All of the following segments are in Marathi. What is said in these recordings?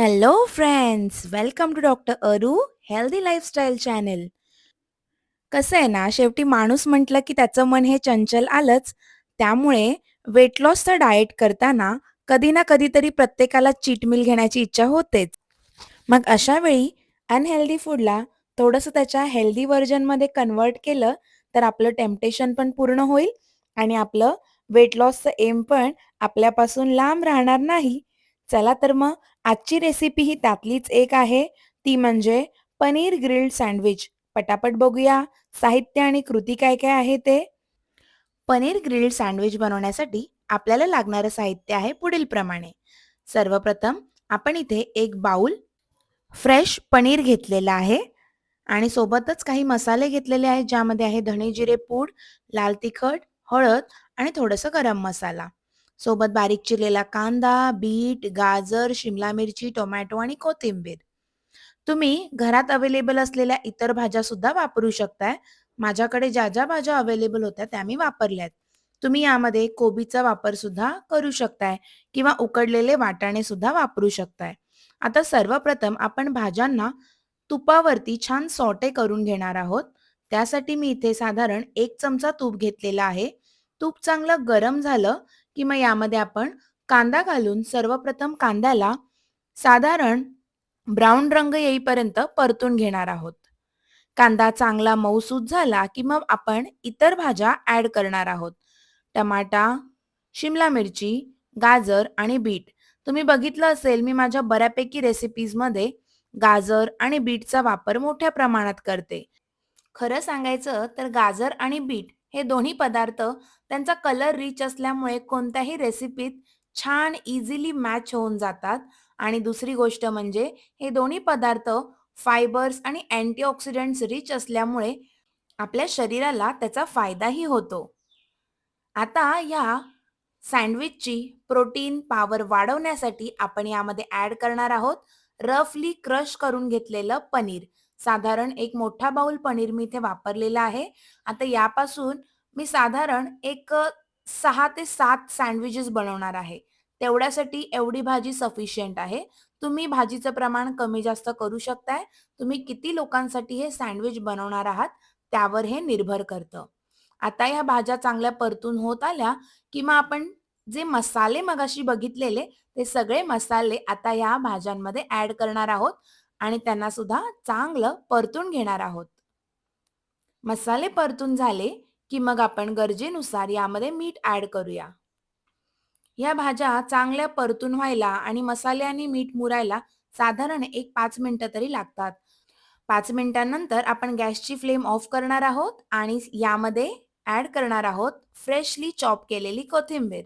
Hello friends welcome to doctor Aru healthy lifestyle channel कसं आहे ना शेवटी माणूस म्हटलं की त्याचं मन हे चंचल आलंच. त्यामुळे वेट लॉसचा डाएट करताना कधी ना कधीतरी प्रत्येकाला चीट मिल घेण्याची इच्छा होतेच. मग अशा वेळी अनहेल्दी फूडला थोडंसं त्याच्या हेल्दी व्हर्जनमध्ये कन्वर्ट केलं तर आपलं टेम्पटेशन पण पूर्ण होईल आणि आपलं वेट लॉसचं एम पण आपल्यापासून लांब राहणार नाही. चला तर मग आजची रेसिपी ही त्यातलीच एक आहे. ती म्हणजे पनीर ग्रिल्ड सँडविच पटापट बघूया. साहित्य आणि कृती काय काय आहे ते? पनीर ग्रिल्ड सँडविच बनवण्यासाठी आपल्याला लागणारं साहित्य आहे पुढील प्रमाणे सर्वप्रथम आपण इथे एक बाउल फ्रेश पनीर घेतलेलं आहे आणि सोबतच काही मसाले घेतलेले आहेत ज्यामध्ये आहे धणे जिरे पूड लाल तिखट हळद आणि थोडंसं गरम मसाला. सोबत बारीक चिरलेला कांदा बीट गाजर शिमला मिरची टोमॅटो आणि कोथिंबीर. तुम्ही घरात अवेलेबल असलेल्या इतर भाज्या सुद्धा वापरू शकताय. माझ्याकडे ज्या ज्या भाज्या अवेलेबल होत्या त्या मी वापरल्यात तुम्ही यामध्ये कोबीचा वापर सुद्धा करू शकताय किंवा उकडलेले वाटाणे सुद्धा वापरू शकताय. आता सर्वप्रथम आपण भाज्यांना तुपावरती छान सॉटे करून घेणार आहोत. त्यासाठी मी इथे साधारण एक चमचा तूप घेतलेला आहे. तूप चांगलं गरम झालं की मग यामध्ये आपण कांदा घालून सर्वप्रथम कांद्याला साधारण ब्राऊन रंग येईपर्यंत परतून घेणार आहोत. कांदा चांगला मऊसूत झाला की मग आपण इतर भाज्या ॲड करणार आहोत. टमाटा शिमला मिरची गाजर आणि बीट. तुम्ही बघितलं असेल मी माझ्या बऱ्यापैकी रेसिपीजमध्ये गाजर आणि बीटचा वापर मोठ्या प्रमाणात करते. खरं सांगायचं तर गाजर आणि बीट हे दोन्ही पदार्थ त्यांचा कलर रिच असल्यामुळे कोणत्याही रेसिपीत छान इझिली मॅच होऊन जातात. आणि दुसरी गोष्ट म्हणजे हे दोन्ही पदार्थ फायबर्स आणि अँटीऑक्सिडंट्स रिच असल्यामुळे आपल्या शरीराला त्याचा फायदाही होतो. आता या सँडविचची प्रोटीन पॉवर वाढवण्यासाठी आपण यामध्ये ॲड करणार आहोत रफली क्रश करून घेतलेलं पनीर. साधारण एक मोठा बाउल पनीर मी इथे वापरलेला आहे. आता यापासून मी साधारण एक सहा ते सात सँडविचेस बनवणार आहे. तेवढ्यासाठी एवढी भाजी सफिशियंट आहे. तुम्ही भाजीचं प्रमाण कमी जास्त करू शकताय. तुम्ही किती लोकांसाठी हे सँडविच बनवणार आहात त्यावर हे निर्भर करतं. आता ह्या भाज्या चांगल्या परतून होत आल्या की मग आपण जे मसाले मगाशी बघितलेले ते सगळे मसाले आता या भाज्यांमध्ये ऍड करणार आहोत. आणि त्यांना सुद्धा चांगलं परतून घेणार आहोत. मसाले परतून झाले की मग आपण गरजेनुसार यामध्ये मीठ ॲड करूया. या भाज्या चांगल्या परतून व्हायला आणि मसाले आणि मीठ मुरायला साधारण एक पाच मिनिटं तरी लागतात. पाच मिनिटांनंतर आपण गॅसची फ्लेम ऑफ करणार आहोत आणि यामध्ये ॲड करणार आहोत फ्रेशली चॉप केलेली कोथिंबीर.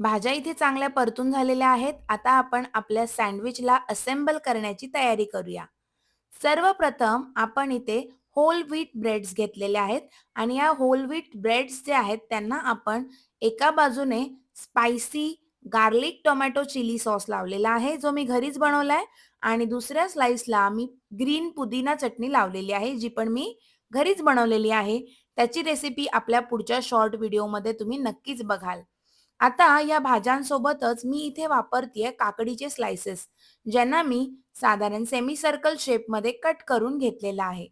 भाज्या इथे चांगल्या परतून झालेल्या आहेत. आता आपण आपल्या सँडविचला असेंबल करण्याची तयारी करूया. सर्वप्रथम आपण इथे होल व्हीट ब्रेड्स घेतलेले आहेत आणि या होल व्हीट ब्रेड्स जे आहेत त्यांना आपण एका बाजूने spicy garlic tomato chilli sauce लावलेला आहे जो मी घरीच बनवलाय. आणि दुसऱ्या स्लाइसला मी ग्रीन पुदिना चटणी लावलेली आहे जी पण मी घरीच बनवलेली आहे. त्याची रेसिपी आपल्या पुढच्या शॉर्ट व्हिडिओमध्ये तुम्ही नक्कीच बघाल. आता या भाज्यांसोबतच मी इथे वापरतेय काकडीचे स्लाइसेस ज्यांना मी साधारण सेमी सर्कल शेपमध्ये कट करून घेतलेला आहे.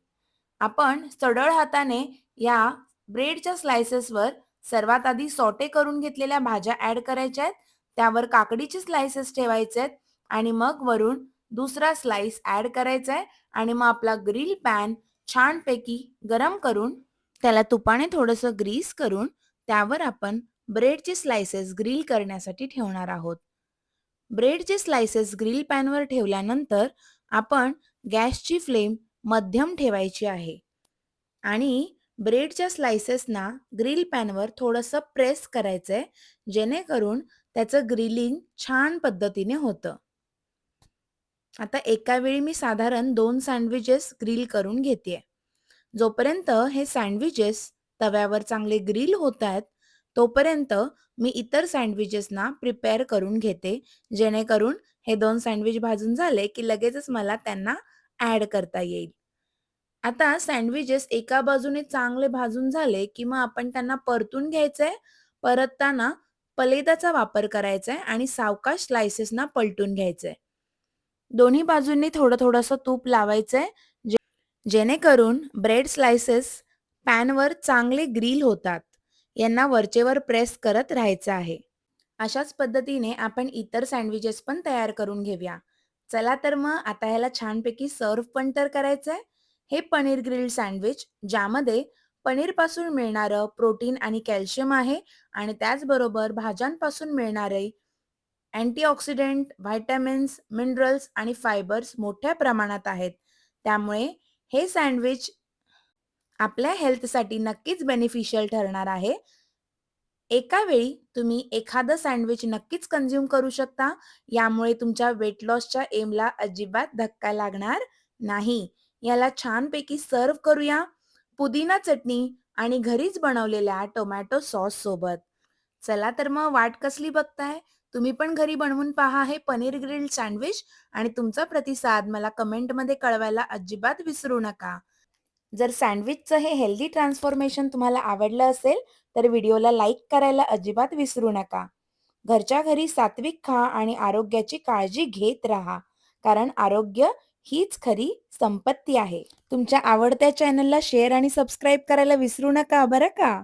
आपण सडळ हाताने या ब्रेडच्या स्लाइसेसवर सर्वात आधी सॉटे करून घेतलेल्या भाज्या ऍड करायच्या आहेत. त्यावर काकडीचे स्लाइसेस ठेवायचे आहेत आणि मग वरून दुसरा स्लाइस ऍड करायचा आहे आणि मग आपला ग्रिल पॅन छानपैकी गरम करून त्याला तुपाने थोडंसं ग्रीस करून त्यावर आपण ब्रेडचे स्लायसेस ग्रिल करण्यासाठी ठेवणार आहोत. ब्रेडचे स्लायसेस ग्रिल पॅनवर ठेवल्यानंतर आपण गॅसची फ्लेम मध्यम ठेवायची आहे आणि ब्रेडच्या स्लायसेसना ग्रिल पॅनवर थोडंसं प्रेस करायचं आहे जेणेकरून त्याचं ग्रिलिंग छान पद्धतीने होतं. आता एका वेळी मी साधारण दोन सँडविचेस ग्रिल करून घेते जोपर्यंत हे सँडविचेस तव्यावर चांगले ग्रिल होत आहेत तोपर्यंत मी इतर सँडविचेसना प्रिपेअर करून घेते. जेणेकरून हे दोन सँडविच भाजून झाले की लगेचच मला त्यांना ॲड करता येईल. आता सँडविचेस एका बाजूने चांगले भाजून झाले की मग आपण त्यांना परतून घ्यायचंय परतताना पलेदाचा वापर करायचा आहे आणि सावकाश स्लायसेसना पलटून घ्यायचंय. दोन्ही बाजूंनी थोडं-थोडंसं तूप लावायचंय जेणेकरून ब्रेड स्लायसेस पॅनवर चांगले ग्रिल होतात. यांना वरचेवर प्रेस करत राहायचं आहे. अशाच पद्धतीने आपण इतर सँडविचेस पण तयार करून घेऊया. चला तर मग आता ह्याला छानपैकी सर्व पण तर करायचं आहे हे पनीर ग्रिल्ड सँडविच ज्यामध्ये पनीरपासून मिळणारं प्रोटीन आणि कॅल्शियम आहे आणि त्याचबरोबर भाज्यांपासून मिळणारे अँटीऑक्सिडेंट व्हायटॅमिन्स मिनरल्स आणि फायबर्स मोठ्या प्रमाणात आहेत. त्यामुळे हे सँडविच आपल्या हेल्थसाठी नक्कीच बेनिफिशियल ठरणार आहे. एका वेळी तुम्ही एखादं सँडविच नक्कीच कन्झ्युम करू शकता. यामुळे तुमच्या वेट लॉसच्या एमला अजिबात धक्का लागणार नाही. याला छानपैकी सर्व करूया पुदिना चटणी आणि घरीच बनवलेल्या टोमॅटो सॉससोबत. चला तर मग वाट कसली बघताय? तुम्ही पण घरी बनवून पहा हे पनीर ग्रिल्ड सँडविच आणि तुमचा प्रतिसाद मला कमेंटमध्ये कळवायला अजिबात विसरू नका. जर सँडविचचं हे हेल्दी ट्रान्सफॉर्मेशन तुम्हाला आवडलं असेल, तर व्हिडिओला लाईक करायला अजिबात विसरू नका. घरच्या घरी सात्विक खा आणि आरोग्याची काळजी घेत राहा. कारण आरोग्य हीच खरी संपत्ती आहे. तुमच्या आवडत्या चॅनलला शेअर आणि सबस्क्राईब करायला विसरू नका बरं का.